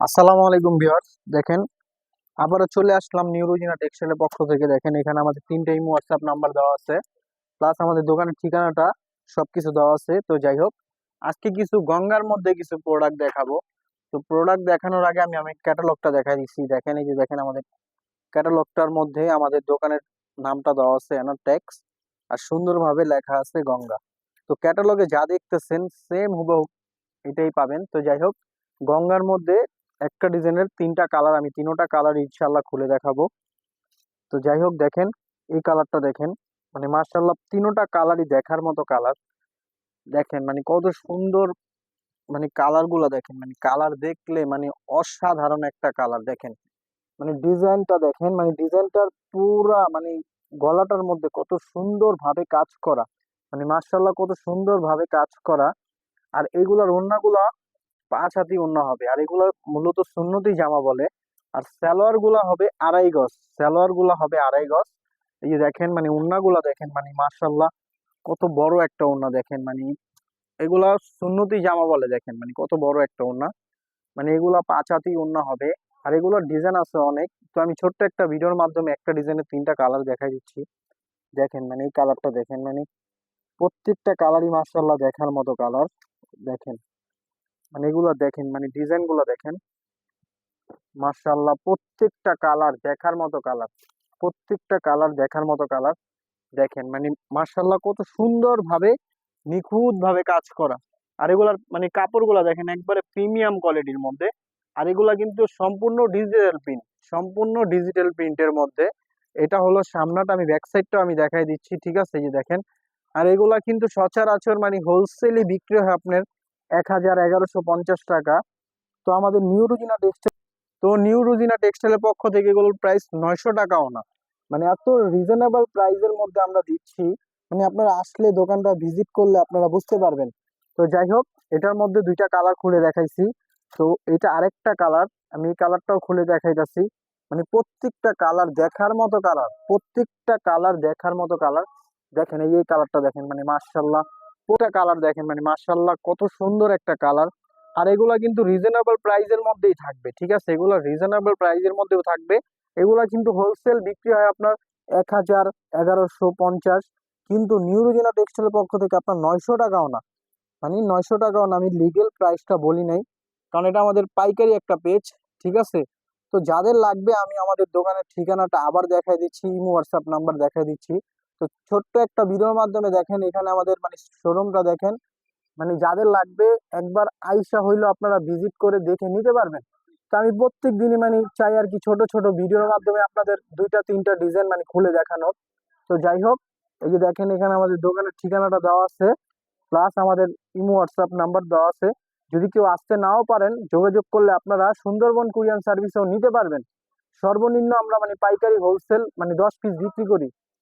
আসসালামু আলাইকুম ভিউয়ার্স, দেখেন, আবারও চলে আসলাম নিউরোজিনা টেক্সটাইলের পক্ষ থেকে। দেখেন, এখানে আমাদের তিনটে ইমো হোয়াটসঅ্যাপ নাম্বার দেওয়া আছে। প্লাস আমাদের দোকানের ঠিকানাটা সবকিছু দেওয়া আছে। তো যাই হোক, আজকে কিছু গঙ্গার মধ্যে কিছু প্রোডাক্ট দেখাবো। তো প্রোডাক্ট দেখানোর আগে আমি আমি ক্যাটালগটা দেখাই দিচ্ছি। দেখেন, এই যে দেখেন আমাদের ক্যাটালগটার মধ্যে আমাদের দোকানের নামটা দেওয়া আছে অ্যানাটেক্স আর সুন্দরভাবে লেখা আছে গঙ্গা। তো ক্যাটালগে যা দেখতেছেন সেম হুবহু এটাই পাবেন। তো যাই হোক, গঙ্গার মধ্যে একটা ডিজাইনের তিনটা কালার, আমি তিনোটা কালার ইনশাল্লাহ খুলে দেখাবো। তো যাই হোক, দেখেন, এই কালারটা দেখেন মানে মার্শাল্লাহ তিনোটা কালারই দেখার মতো কালার। দেখেন মানে কত সুন্দর মানে কালারগুলা দেখেন মানে কালার দেখলে মানে অসাধারণ একটা কালার দেখেন। মানে ডিজাইনটা দেখেন মানে ডিজাইনটার পুরা মানে গলাটার মধ্যে কত সুন্দর ভাবে কাজ করা। মানে মার্শাল্লাহ কত সুন্দর ভাবে কাজ করা। আর এগুলার ওড়নাগুলা পাঁচ হাতি ওড়না হবে। আর এগুলা মূলত সুন্নতি জামা বলে। আর সালোয়ারগুলা হবে আড়াই গজ। সালোয়ারগুলা হবে আড়াই গজ। এই যে দেখেন মানে ওড়না গুলা দেখেন মানে মার্শাল্লাহ কত বড় একটা ওড়না দেখেন মানে এগুলা সুন্নতি জামা বলে দেখেন মানে কত বড় একটা ওড়না মানে এগুলা পাঁচ হাতি ওড়না হবে। আর এগুলোর ডিজাইন আছে অনেক। তো আমি ছোট্ট একটা ভিডিওর মাধ্যমে একটা ডিজাইনের তিনটা কালার দেখাই দিচ্ছি। দেখেন মানে এই কালারটা দেখেন মানে প্রত্যেকটা কালারই মার্শাল্লাহ দেখার মতো কালার। দেখেন। মানে এগুলো দেখেন মানে ডিজাইনগুলো দেখেন। মার্শাল্লাহ প্রত্যেকটা কালার দেখার মতো কালার প্রত্যেকটা কালার দেখার মতো কালার দেখেন মানে মার্শাল্লাহ কত সুন্দর ভাবে নিখুঁত ভাবে কাজ করা। আর এগুলার মানে কাপড়গুলা দেখেন, একবারে প্রিমিয়াম কোয়ালিটির মধ্যে। আর এগুলা কিন্তু সম্পূর্ণ ডিজিটাল প্রিন্ট সম্পূর্ণ ডিজিটাল প্রিন্টের মধ্যে। এটা হলো সামনাটা, আমি ব্যাক সাইডটাও আমি দেখাই দিচ্ছি, ঠিক আছে? যে দেখেন, আর এগুলা কিন্তু সচরাচর মানে হোলসেলই বিক্রি হয় আপনার এক হাজার এগারোশো পঞ্চাশ টাকা। তো আমাদের নিউ রুজিনা টেক্সটাইল তো নিউ রুজিনা টেক্সটাইলের পক্ষ থেকে এগুলোর প্রাইস নয়শো টাকাও না। মানে এত রিজনেবল প্রাইসের মধ্যে আমরা দিচ্ছি। মানে আপনারা আসলে দোকানটা ভিজিট করলে আপনারা বুঝতে পারবেন। তো যাই হোক, এটার মধ্যে দুইটা কালার খুলে দেখাইছি। তো এটা আরেকটা কালার আমি এই কালারটাও খুলে দেখাইতাছি। মানে প্রত্যেকটা কালার দেখার মতো কালার প্রত্যেকটা কালার দেখার মতো কালার দেখেন এই কালারটা দেখেন মানে মার্শাল্লাহ পুরোটা কালার দেখেন মানে মার্শাল্লাহ কত সুন্দর একটা কালার আর এগুলা কিন্তু রিজনেবল প্রাইসের মধ্যেই থাকবে, ঠিক আছে? এগুলো রিজনেবল প্রাইসের মধ্যেও থাকবে। এগুলা কিন্তু হোলসেল বিক্রি হয় আপনার এক হাজার এগারোশো পঞ্চাশ। কিন্তু নিউ রুজিনা টেক্সটাইলের পক্ষ থেকে আপনার নয়শো টাকাও না। মানে নয়শো টাকাও না, আমি লিগেল প্রাইসটা বলি নাই। কারণ এটা আমাদের পাইকারি একটা পেজ ঠিক আছে? তো যাদের লাগবে আমি আমাদের দোকানের ঠিকানাটা আবার দেখাই দিচ্ছি, ইমো হোয়াটসঅ্যাপ নাম্বার দেখাই দিচ্ছি। তো ছোট্ট একটা ভিডিওর মাধ্যমে দেখেন, এখানে আমাদের মানে শোরুমটা দেখেন। মানে যাদের লাগবে, একবার আইসা হইল আপনারা ভিজিট করে দেখে নিতে পারবেন। তো আমি প্রত্যেক দিনই মানে চাই আর কি ছোট ছোট ভিডিওর মাধ্যমে আপনাদের দুইটা, তিনটা ডিজাইন মানে খুলে দেখানোর। তো যাই হোক, এই যে দেখেন এখানে আমাদের দোকানের ঠিকানাটা দেওয়া আছে। প্লাস আমাদের ইমো হোয়াটসঅ্যাপ নাম্বার দেওয়া আছে। যদি কেউ আসতে নাও পারেন, যোগাযোগ করলে আপনারা সুন্দরবন কুরিয়ান সার্ভিসেও নিতে পারবেন। সর্বনিম্ন আমরা মানে পাইকারি হোলসেল মানে দশ পিস বিক্রি করি।